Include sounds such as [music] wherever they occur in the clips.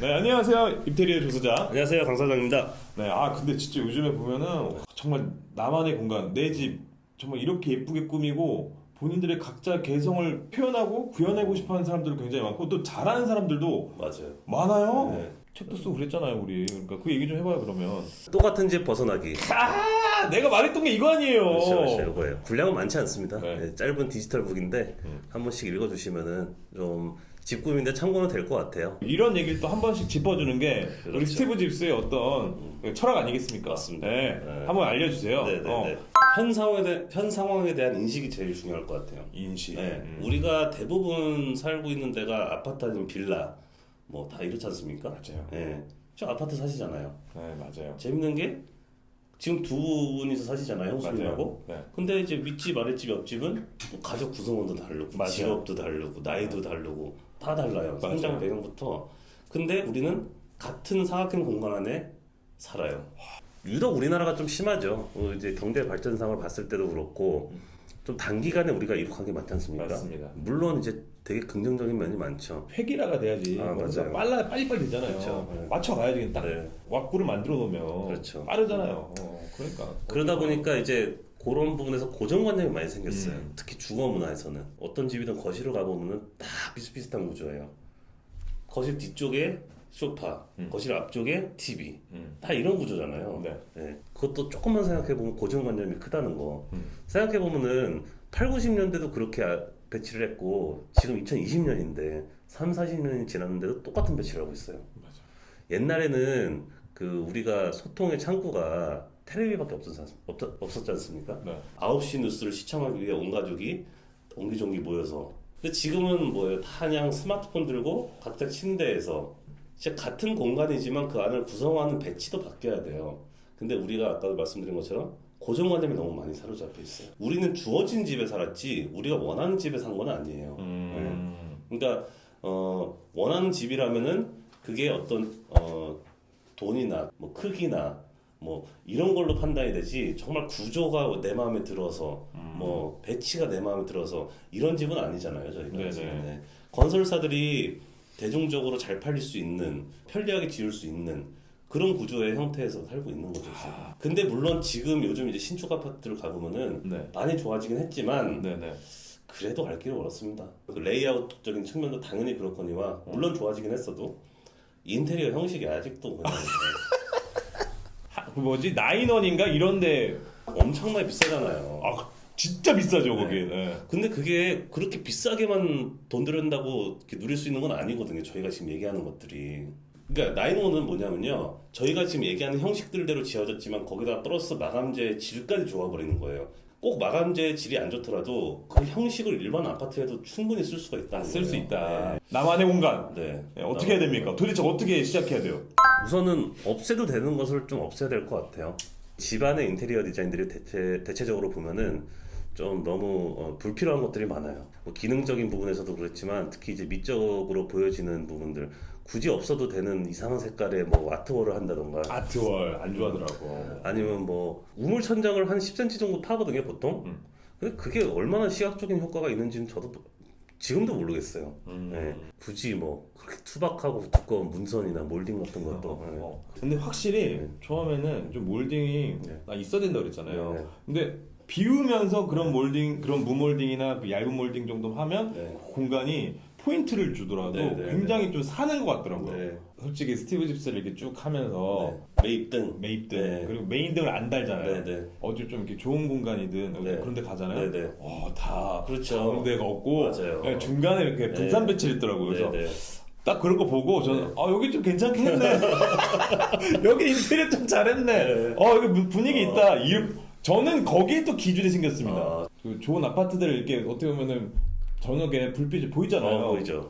네, 안녕하세요. 인테리어 조수자. 안녕하세요 강 사장입니다. 네, 아, 근데 진짜 요즘에 보면은 정말 나만의 공간, 내 집, 정말 이렇게 예쁘게 꾸미고 본인들의 각자 개성을 표현하고 구현하고 싶어 하는 사람들도 굉장히 많고 또 잘하는 사람들도 맞아요. 많아요. 네. 책도 쓰고 그랬잖아요, 우리. 그러니까 그 얘기 좀 해봐요, 그러면. 똑같은 집 벗어나기. 아, 내가 말했던 게 이거 아니에요. 그렇죠, 그렇죠. 이거예요. 분량은 많지 않습니다. 네. 네, 짧은 디지털 북인데 음. 한 번씩 읽어주시면은 좀 집 꾸미는데 참고는 될 것 같아요. 이런 얘기를 또 한 번씩 짚어주는 게 우리 그렇죠. 스티브 집스의 어떤 그 철학 아니겠습니까? 맞습니다. 네. 네. 한번 알려주세요. 네, 네, 어. 네. 현 상황에 대한 현 상황에 대한 인식이 제일 중요할 것 같아요. 인식. 네, 음. 우리가 대부분 살고 있는 데가 아파트 아니면 빌라 뭐 다 이렇지 않습니까? 맞아요. 네, 저 아파트 사시잖아요. 네, 맞아요. 재밌는 게 지금 두 분이서 사시잖아요, 형수님하고. 네. 근데 이제 윗집 아랫집 옆집은 뭐 가족 구성원도 다르고 맞아요. 직업도 다르고 나이도 다르고 다 달라요 맞아요. 성장 배경부터 근데 우리는 같은 사각형 공간 안에 살아요 유독 우리나라가 좀 심하죠 어, 이제 경제 발전상을 봤을 때도 그렇고 좀 단기간에 우리가 이룩한 게 많지 않습니까 맞습니다. 물론 이제 되게 긍정적인 면이 많죠 획일화가 돼야지. 아, 맞아요. 빨라 빨리빨리 되잖아요. 그렇죠. 네. 맞춰 가야지 그냥 딱 네. 왁구를 만들어 놓으면 그렇죠. 빠르잖아요. 어, 그러니까 그러다 보니까 이제 그런 부분에서 고정관념이 많이 생겼어요. 음. 특히 주거 문화에서는 어떤 집이든 거실을 가보면은 다 비슷비슷한 구조예요. 거실 뒤쪽에 소파, 음. 거실 앞쪽에 TV, 음. 다 이런 구조잖아요. 네. 네. 그것도 조금만 생각해 보면 고정관념이 크다는 거. 음. 생각해 보면은 8, 90년대도 그렇게 아- 배치를 했고 지금 2020년인데 3, 40년이 지났는데도 똑같은 배치를 하고 있어요. 맞아. 옛날에는 그 우리가 소통의 창구가 텔레비밖에 없었지, 않- 없- 없었지 않습니까? 네. 9시 뉴스를 시청하기 위해 온 가족이 옹기종기 모여서 근데 지금은 뭐예요? 다 그냥 스마트폰 들고 각자 침대에서 진짜 같은 공간이지만 그 안을 구성하는 배치도 바뀌어야 돼요. 근데 우리가 아까 말씀드린 것처럼 고정관념이 너무 많이 사로잡혀 있어요. 우리는 주어진 집에 살았지 우리가 원하는 집에 산 건 아니에요. 음. 그러니까 어, 원하는 집이라면은 그게 어떤 어, 돈이나 뭐 크기나 뭐 이런 걸로 판단이 되지 정말 구조가 내 마음에 들어서 뭐 배치가 내 마음에 들어서 이런 집은 아니잖아요 저희가 네네. 네. 건설사들이 대중적으로 잘 팔릴 수 있는 편리하게 지을 수 있는 그런 구조의 형태에서 살고 있는 거죠 지금. 근데 물론 지금 요즘 이제 신축 아파트를 가보면은 네. 많이 좋아지긴 했지만 네네. 그래도 갈 길이 멀었습니다. 그 레이아웃적인 측면도 당연히 그렇거니와 물론 좋아지긴 했어도 인테리어 형식이 아직도 그냥 하, 그 뭐지 나인원인가 이런데 엄청나게 비싸잖아요. 아 진짜 비싸죠 네. 거기. 네. 근데 그게 그렇게 비싸게만 돈 이렇게 누릴 수 있는 건 아니거든요. 저희가 지금 얘기하는 것들이. 그러니까 나인원은 뭐냐면요. 저희가 지금 얘기하는 형식들대로 지어졌지만 거기다 플러스 마감재 질까지 좋아버리는 거예요. 꼭 마감재 질이 안 좋더라도 그 형식을 일반 아파트에도 충분히 쓸 수가 있다. 쓸 수 있다. 나만의 공간. 네. 네, 어떻게 해야 됩니까? 도대체 어떻게 시작해야 돼요? 우선은 없애도 되는 것을 좀 없애야 될 것 같아요. 집안의 인테리어 디자인들이 대체, 대체적으로 보면은 좀 너무 어, 불필요한 것들이 많아요. 뭐 기능적인 부분에서도 그렇지만 특히 이제 미적으로 보여지는 부분들 굳이 없어도 되는 이상한 색깔의 뭐 아트월을 한다던가 아트월 안 좋아하더라고. 아니면 뭐 우물 천장을 한 10cm 정도 파거든요 보통. 음. 근데 그게 얼마나 시각적인 효과가 있는지는 저도 지금도 모르겠어요. 음. 네, 굳이 뭐 그렇게 투박하고 두꺼운 문선이나 몰딩 같은 것도 어, 네. 어. 근데 확실히 네. 처음에는 좀 몰딩이 네. 아, 있어야 된다 그랬잖아요. 네, 네. 근데 비우면서 그런 몰딩, 그런 무몰딩이나 그 얇은 몰딩 정도 하면 네. 그 공간이 포인트를 주더라도 네, 네, 굉장히 좀 사는 것 같더라고요. 네. 솔직히 스티브 집스를 이렇게 쭉 하면서 네. 매입등. 매입등 네. 그리고 메인등을 안 달잖아요. 네, 네. 어디 좀 이렇게 좋은 공간이든 네. 그런 데 가잖아요. 네, 네. 어, 다 그렇죠. 가운데가 없고 맞아요. 네, 중간에 이렇게 분산 배치를 했더라고요. 그래서 네, 네. 딱 그런 거 보고 저는 네. 아 여기 좀 괜찮게 했네. [laughs] [laughs] 여기 인테리어 좀 잘했네. 네. 어 여기 분- 분위기 어. 있다. 이, 저는 거기에 또 기준이 생겼습니다. 아. 그 좋은 아파트들 이렇게 어떻게 보면은 저녁에 불빛이 보이잖아요. 어, 보이죠.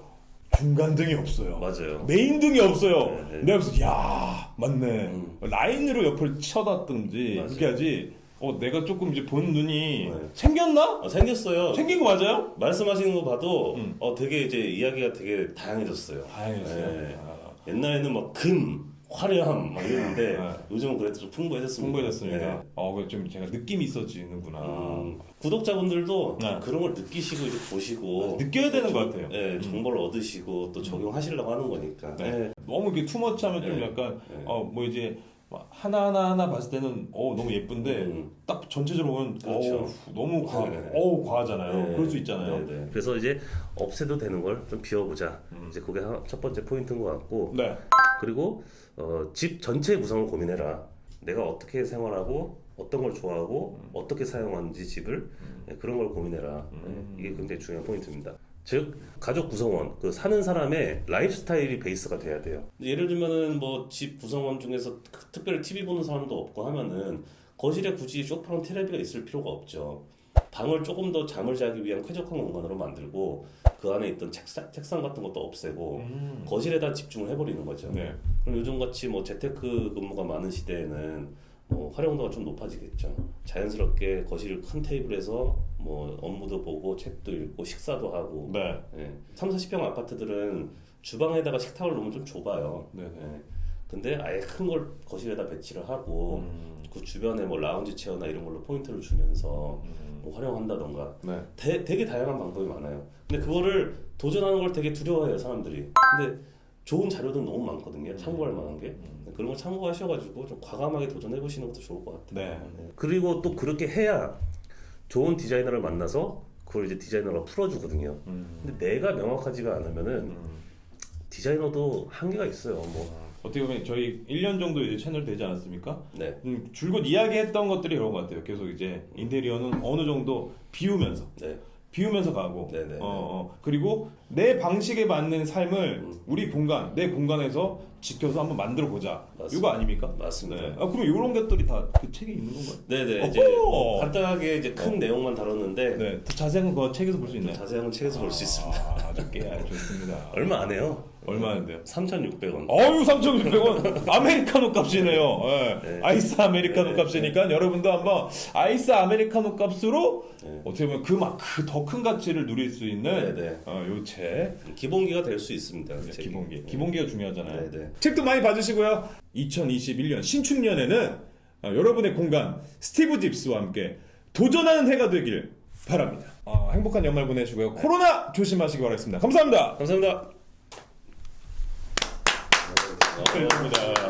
중간 등이 없어요. 맞아요. 메인 등이 없어요. 네, 네. 내가 그래서 야 맞네. 음. 라인으로 옆을 쳐놨든지 맞아요. 그렇게 하지. 어 내가 조금 이제 본 눈이 네. 생겼나? 아, 생겼어요. 생긴 거 맞아요? 말씀하시는 거 봐도 음. 어 되게 이제 이야기가 되게 다양해졌어요. 다행이었어요. 네. 아, 옛날에는 막 금, 화려함 막 이랬는데 네. 요즘은 그래도 좀 풍부해졌습니다. 풍부해졌습니다. 네. 어, 그좀 제가 느낌이 있어지는구나. 음, 구독자분들도 네. 그런 걸 느끼시고 이제 보시고 느껴야 되는 것 같아요. 네, 음. 정보를 얻으시고 또 적용하시려고 하는 거니까. 네. 네. 너무 이게 투머치하면 좀 네. 약간 네. 어 뭐 이제 하나 하나 하나 봤을 때는 어 너무 예쁜데 음. 딱 전체적으로 보면 그렇죠. 어우, 너무 과 네. 어우 과하잖아요. 네. 그럴 수 있잖아요. 네, 네. 그래서 이제 없애도 되는 걸 좀 비워보자. 음. 이제 그게 하- 첫 번째 포인트인 것 같고 네. 그리고 어, 집 전체 구성을 고민해라. 내가 어떻게 생활하고 어떤 걸 좋아하고 어떻게 사용하는지 집을 네, 그런 걸 고민해라. 네, 음. 이게 굉장히 중요한 포인트입니다. 즉 가족 구성원 그 사는 사람의 라이프스타일이 베이스가 돼야 돼요. 예를 들면은 뭐 집 구성원 중에서 그- 특별히 TV 보는 사람도 없고 하면은 거실에 굳이 쇼파랑 테레비가 있을 필요가 없죠. 방을 조금 더 잠을 자기 위한 쾌적한 공간으로 만들고 그 안에 있던 책상, 책상 같은 것도 없애고 음. 거실에다 집중을 해버리는 거죠. 네. 그럼 요즘 같이 뭐 재테크 근무가 많은 시대에는 뭐 활용도가 좀 높아지겠죠. 자연스럽게 거실 큰 테이블에서 뭐 업무도 보고 책도 읽고 식사도 하고. 네. 예. 3, 40평 아파트들은 주방에다가 식탁을 놓으면 좀 좁아요. 네. 네. 예. 근데 아예 큰 걸 거실에다 배치를 하고 음. 그 주변에 뭐 라운지 체어나 이런 걸로 포인트를 주면서 음. 뭐 활용한다던가 네. 되, 되게 다양한 방법이 많아요. 근데 그거를 도전하는 걸 되게 두려워해요 사람들이. 근데 좋은 자료도 너무 많거든요. 참고할 만한 게 그런 걸 참고하셔가지고 좀 과감하게 도전해 보시는 것도 좋을 것 같아요. 네. 그리고 또 그렇게 해야 좋은 디자이너를 만나서 그걸 이제 디자이너가 풀어주거든요. 음. 근데 내가 명확하지가 않으면은 음. 디자이너도 한계가 있어요. 뭐 어떻게 보면 저희 1년 정도 이제 채널 되지 않았습니까? 네, 음, 줄곧 이야기했던 것들이 그런 것 같아요. 계속 이제 인테리어는 어느 정도 비우면서 네, 비우면서 가고 네네. 어, 어. 그리고 내 방식에 맞는 삶을 음. 우리 공간 내 공간에서 지켜서 한번 만들어 보자 맞습니다. 이거 아닙니까? 맞습니다. 네. 아, 그럼 이런 것들이 다 그 책에 있는 건가요? 네네 이제 어허! 뭐 간단하게 이제 큰 내용만 다뤘는데 네, 더 자세한 거 책에서 볼수좀 있나요? 자세한 건 책에서 볼 수 있습니다. 아, 아주 깨 좋습니다. [laughs] 얼마 안 해요. 얼마 하는데요? 3,600원. 어유 3,600원 아메리카노 값이네요. 예. 네. 아이스 아메리카노 네. 값이니까 여러분도 한번 아이스 아메리카노 값으로 네. 어떻게 보면 그막더 큰 가치를 누릴 수 있는 네 네. 어, 요책 기본기가 될 수 있습니다. 그 책이. 기본기 네. 기본기가 중요하잖아요. 네 네. 책도 많이 봐주시고요. 2021년 신축년에는 어, 여러분의 공간 스티브 집스와 함께 도전하는 해가 되길 바랍니다. 어, 행복한 연말 보내시고요. 코로나 조심하시기 바라겠습니다. 감사합니다. 감사합니다. 감사합니다.